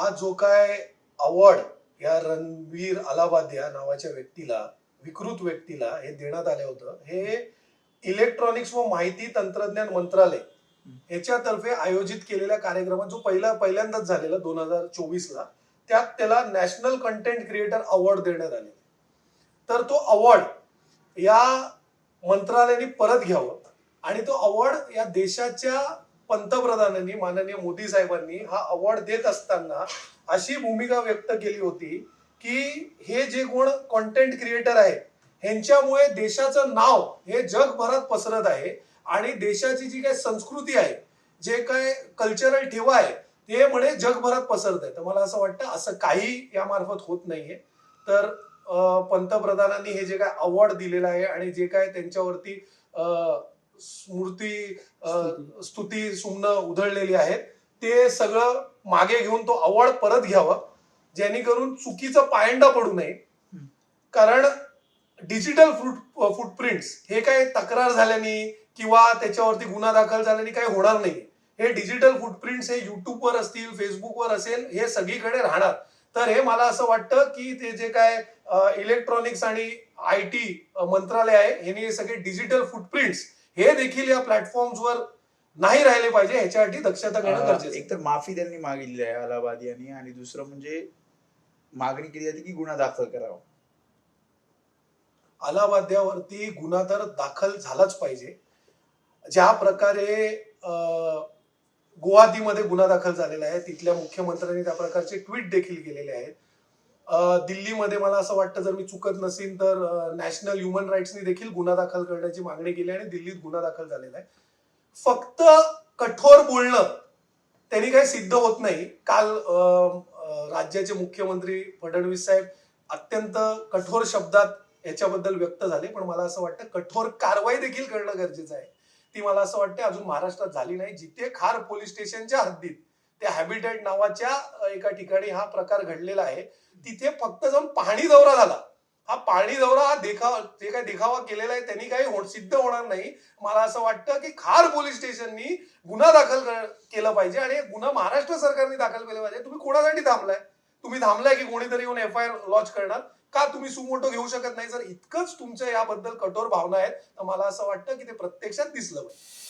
हा जो काय अवॉर्ड या रणवीर अलाहाबादिया नावाच्या व्यक्तीला विकृत व्यक्तीला हे देण्यात आलं होतं. हे इलेक्ट्रॉनिक्स व माहिती तंत्रज्ञान मंत्रालय याच्यातर्फे आयोजित केलेल्या कार्यक्रमात जो पहिला पहिल्यांदाच झालेला दोन हजार चोवीस ला त्यात त्याला नॅशनल कंटेंट क्रिएटर अवॉर्ड देण्यात आले. तर तो अवॉर्ड या मंत्रालयाने परत घ्यावं आणि तो अवॉर्ड या देशाच्या पंतप्रधानांनी माननीय मोदी साहेबांनी हा अवॉर्ड देत असताना अशी भूमिका व्यक्त केली होती की हे जे कोण कॉन्टेंट क्रिएटर आहे ह्यांच्यामुळे देशाचं नाव हे जगभरात पसरत आहे आणि देशाची जी काही संस्कृती आहे जे काय कल्चरल ठेवा आहे ते म्हणे जगभरात पसरत आहे. तर मला असं वाटतं असं काही यामार्फत होत नाहीये. तर पंतप्रधानांनी हे जे काय अवॉर्ड दिलेलं आहे आणि जे काय त्यांच्यावरती स्मृती स्तुती सुमनं उधळलेली आहेत. ते सगळं मागे घेऊन तो अवॉर्ड परत घ्यावा जेणेकरून चुकीचं पायंडा पडू नये. कारण डिजिटल फुट फुटप्रिंट्स हे काय तक्रार झाल्याने किंवा त्याच्यावरती गुन्हा दाखल झाल्याने काही होणार नाही. हे डिजिटल फुटप्रिंट्स हे युट्यूबवर असतील फेसबुकवर असेल हे सगळीकडे राहणार. तर हे मला असं वाटतं की ते जे काय इलेक्ट्रॉनिक्स आणि आय टी मंत्रालय आहे यांनी हे सगळे डिजिटल फुटप्रिंट्स हे देखील या प्लॅटफॉर्म्सवर नाही राहिले पाहिजे ह्याच्यासाठी दक्षता घेणं गरजेचं. एक तर माफी त्यांनी मागितली आहे अलाहाबाद यांनी आणि दुसरं म्हणजे मागणी केली जाते की गुन्हा दाखल करावा. अलाहाबाद्यावरती गुन्हा तर दाखल झालाच पाहिजे. ज्या प्रकारे गुवाहाटीमध्ये गुन्हा दाखल झालेला आहे तिथल्या मुख्यमंत्र्यांनी त्या प्रकारचे ट्विट देखील केलेले आहेत. दिल्लीमध्ये मला असं वाटतं जर मी चुकत नसेल तर नॅशनल ह्युमन राईट्सनी देखील गुन्हा दाखल करण्याची मागणी केली आणि दिल्लीत गुन्हा दाखल झालेला आहे. फक्त कठोर बोलणं त्यांनी काही सिद्ध होत नाही. काल राज्याचे मुख्यमंत्री फडणवीस साहेब अत्यंत कठोर शब्दात याच्याबद्दल व्यक्त झाले पण मला असं वाटतं कठोर कारवाई देखील करणं गरजेचं आहे. ती मला असं वाटतं अजून महाराष्ट्रात झाली नाही. जिथे खार पोलीस स्टेशनच्या हद्दीत त्या हॅबिटेट नावाच्या एका ठिकाणी हा प्रकार घडलेला आहे. तिथे फक्त जाऊन पाहणी दौरा झाला. हा पाणी दौरा हा देखावा जे काही देखावा केलेला आहे त्यांनी काही हो-, सिद्ध होणार नाही. मला असं वाटतं की खार पोलीस स्टेशननी गुन्हा दाखल केला पाहिजे आणि गुन्हा महाराष्ट्र सरकारने दाखल केला पाहिजे. तुम्ही कोणासाठी थांबलाय? तुम्ही थांबलाय की कोणीतरी येऊन एफ आय आर लॉन्च करणार? का तुम्ही सुमोटो घेऊ शकत नाही? जर इतकंच तुमच्या याबद्दल कठोर भावना आहेत तर मला असं वाटतं की ते प्रत्यक्षात दिसलं पाहिजे.